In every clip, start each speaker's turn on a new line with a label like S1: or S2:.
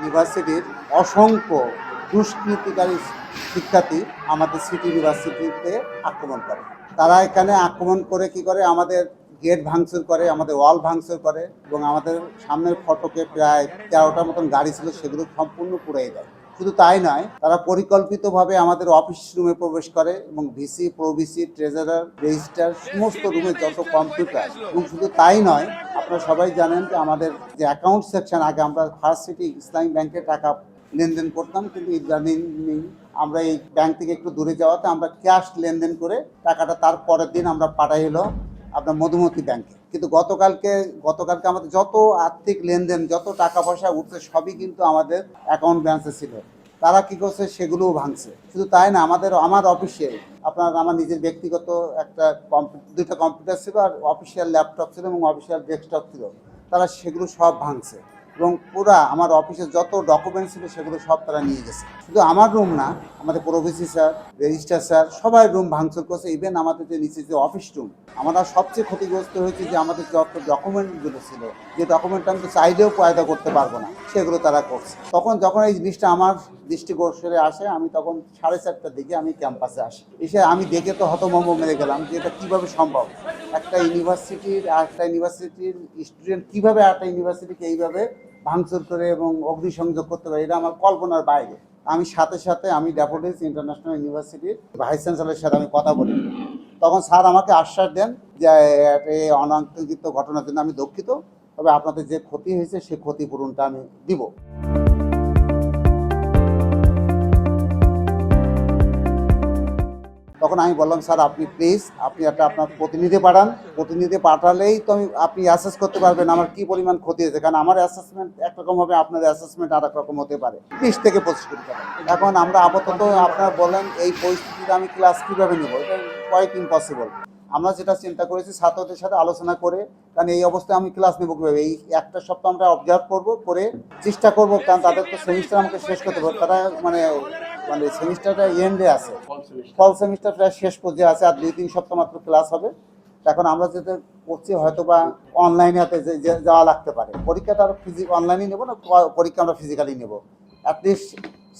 S1: ইউনিভার্সিটির অসংখ্য দুষ্কৃতিকারী শিক্ষার্থী আমাদের সিটি ইউনিভার্সিটিতে আক্রমণ করে। তারা এখানে আক্রমণ করে কি করে? আমাদের গেট ভাঙচুর করে, আমাদের ওয়াল ভাঙচুর করে এবং আমাদের সামনের ফটকে প্রায় তেরোটার মতন গাড়ি ছিল, সেগুলো সম্পূর্ণ পুড়ে দেয় শুধু তাই নয়, তারা পরিকল্পিতভাবে আমাদের অফিস রুমে প্রবেশ করে এবং ভিসি প্রভিসি ট্রেজারার রেজিস্টার সমস্ত রুমে যত কম্পিউটার এবং শুধু তাই নয়, আপনারা সবাই জানেন যে আমাদের যে অ্যাকাউন্ট সেকশন আগে আমরা ফার্স্ট সিটি ইসলামী ব্যাংকে টাকা লেনদেন করতাম, কিন্তু ইদানিং আমরা এই ব্যাংক থেকে একটু দূরে যাওয়াতে আমরা ক্যাশ লেনদেন করে টাকাটা তার পরের দিন আমরা পাঠাই হলো আপনার মধুমতি ব্যাংকে কিন্তু গতকালকে গতকালকে আমাদের যত আর্থিক লেনদেন, যত টাকা পয়সা উঠছে, সবই কিন্তু আমাদের অ্যাকাউন্ট ব্যালেন্সে ছিল। তারা কি করছে, সেগুলোও ভাঙছে। শুধু তাই না, আমাদের, আমার অফিসে আপনার, আমার নিজের ব্যক্তিগত একটা দুইটা কম্পিউটার ছিল আর অফিসিয়াল ল্যাপটপ ছিল এবং অফিসিয়াল ডেস্কটপ ছিল। তারা সেগুলো সব ভাঙছে। এবং পুরা আমার অফিসের যত ডকুমেন্ট ছিল সেগুলো সব তারা নিয়ে গেছে। শুধু আমার রুম না, আমাদের pro VC sir registrar sir, সবাই রুম ভাঙচুর করছে ইভেন আমাদের যে নিচে যে অফিস রুম আমরা সবচেয়ে ক্ষতিগ্রস্ত হয়েছে যে আমাদের যত ডকুমেন্টগুলো ছিল, যে ডকুমেন্টটা আমি তো চাইলেও পয়দা করতে পারব না, সেগুলো তারা করছে। তখন যখন এই জিনিসটা আমার দৃষ্টিগোচরে আসে, আমি তখন সাড়ে চারটার দিকে আমি ক্যাম্পাসে আসি। এসে আমি দেখে তো হতভম্ব মেরে গেলাম যে এটা কীভাবে সম্ভব? একটা ইউনিভার্সিটির আর একটা ইউনিভার্সিটির স্টুডেন্ট কীভাবে একটা ইউনিভার্সিটিকে এইভাবে ভাঙচুর করে এবং অগ্নিসংযোগ করতে পারে, এটা আমার কল্পনার বাইরে। আমি সাথে সাথে আমি ড্যাফোডিলস ইন্টারন্যাশনাল ইউনিভার্সিটির ভাইস চ্যান্সেলরের সাথে আমি কথা বলি। তখন স্যার আমাকে আশ্বাস দেন যে এই অনাকাঙ্ক্ষিত ঘটনার জন্য আমি দুঃখিত, তবে আপনাদের যে ক্ষতি হয়েছে, সে ক্ষতিপূরণটা আমি দিব। তখন আমি বললাম, স্যার, আপনি প্লিজ আপনি একটা আপনার প্রতিনিধি পাঠান। প্রতিনিধি পাঠালেই তো আমি, আপনি অ্যাসেস করতে পারবেন আমার কি পরিমাণ ক্ষতি হয়েছে। কারণ আমার অ্যাসেসমেন্ট একরকম হবে আপনার অ্যাসেসমেন্ট আর রকম হতে পারে। বিশ থেকে পঁচিশ কোটি টাকা। এখন আমরা আপাতত আপনারা বলেন, এই পরিস্থিতিতে আমি ক্লাস কীভাবে নেব? এটা কোয়াইট ইম্পসিবল আমরা যেটা চিন্তা করেছি, ছাত্রদের সাথে আলোচনা করে, কারণ এই অবস্থায় আমি ক্লাস নেব কীভাবে? এই একটা সপ্তাহ আমরা অবজার্ভ করব, করে চেষ্টা করব, কারণ তাদের তো সেমিস্টার আমাকে শেষ করতে হবে। তারা মানে মানে সেমিস্টারটা এন্ডে আছে। ফল সেমিস্টার প্রায় শেষ পর্যায়ে আছে আর দুই তিন সপ্তাহ মাত্র ক্লাস হবে। এখন আমরা যেটা করছি হয়তো বা অনলাইনে হাতে যাওয়া লাগতে পারে। পরীক্ষাটা আর ফিজিক অনলাইনে নেব না পরীক্ষা আমরা ফিজিক্যালি নেব। অ্যাটলিস্ট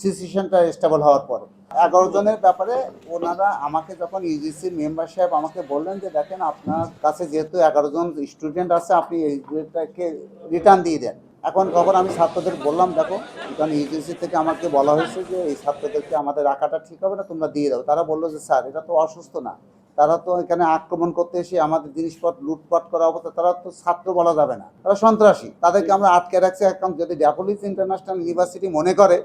S1: সিচুয়েশনটা স্টেবল হওয়ার পরে। এগারো জনের ব্যাপারে ওনারা আমাকে যখন ইউজিসির মেম্বার সাহেব আমাকে বললেন যে দেখেন আপনার কাছে যেহেতু এগারো জন স্টুডেন্ট আছে আপনি এইটাকে রিটার্ন দিয়ে দেন। এখন তখন আমি ছাত্রদের বললাম, দেখো কারণ ইউজিসি থেকে আমাকে বলা হয়েছে যে, এই ছাত্রদেরকে আমাদের রাখাটা ঠিক হবে না, তোমরা দিয়ে দাও। তারা বলল যে, স্যার, এটা তো অসুস্থ না। তারা তো এখানে আক্রমণ করতে এসে আমাদের জিনিসপত্র লুটপাট করা অবস্থা, তারা তো ছাত্র বলা যাবে না। তারা সন্ত্রাসী। তাদেরকে আমরা আটকে রাখছি এখন যদি ড্যাপোলিস ইন্টারন্যাশনাল ইউনিভার্সিটি মনে করে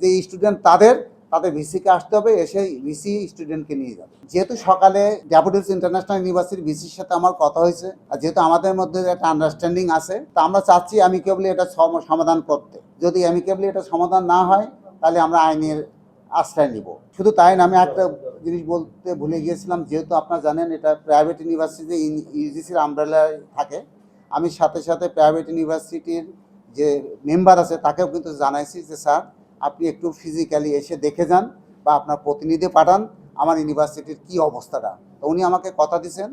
S1: যে স্টুডেন্ট তাদের তাদের ভিসিকে আসতে হবে, এসে ভিসি স্টুডেন্টকে নিয়ে যাবে। যেহেতু সকালে ড্যাপোডিলস ইন্টারন্যাশনাল ইউনিভার্সিটির ভিসির সাথে আমার কথা হয়েছে, আর যেহেতু আমাদের মধ্যে একটা আন্ডারস্ট্যান্ডিং আছে, তা আমরা চাচ্ছি আমি কেবলি এটা সম- সমাধান করতে। যদি আমি কেবলি এটা সমাধান না হয়, তাহলে আমরা আইনের আশ্রয় নিব। শুধু তাই না, আমি একটা জিনিস বলতে ভুলে গিয়েছিলাম, যেহেতু আপনারা জানেন এটা প্রাইভেট ইউনিভার্সিটি ইউজিসির আমব্রেলায় থাকে, আমি সাথে সাথে প্রাইভেট ইউনিভার্সিটির যে মেম্বার আছে, তাকেও কিন্তু জানাইছি যে, স্যার আপনি একটু ফিজিক্যালি এসে দেখে যান বা আপনার প্রতিনিধি পাঠান আমার ইউনিভার্সিটির কি অবস্থাটা। তো উনি আমাকে কথা দিয়েছেন।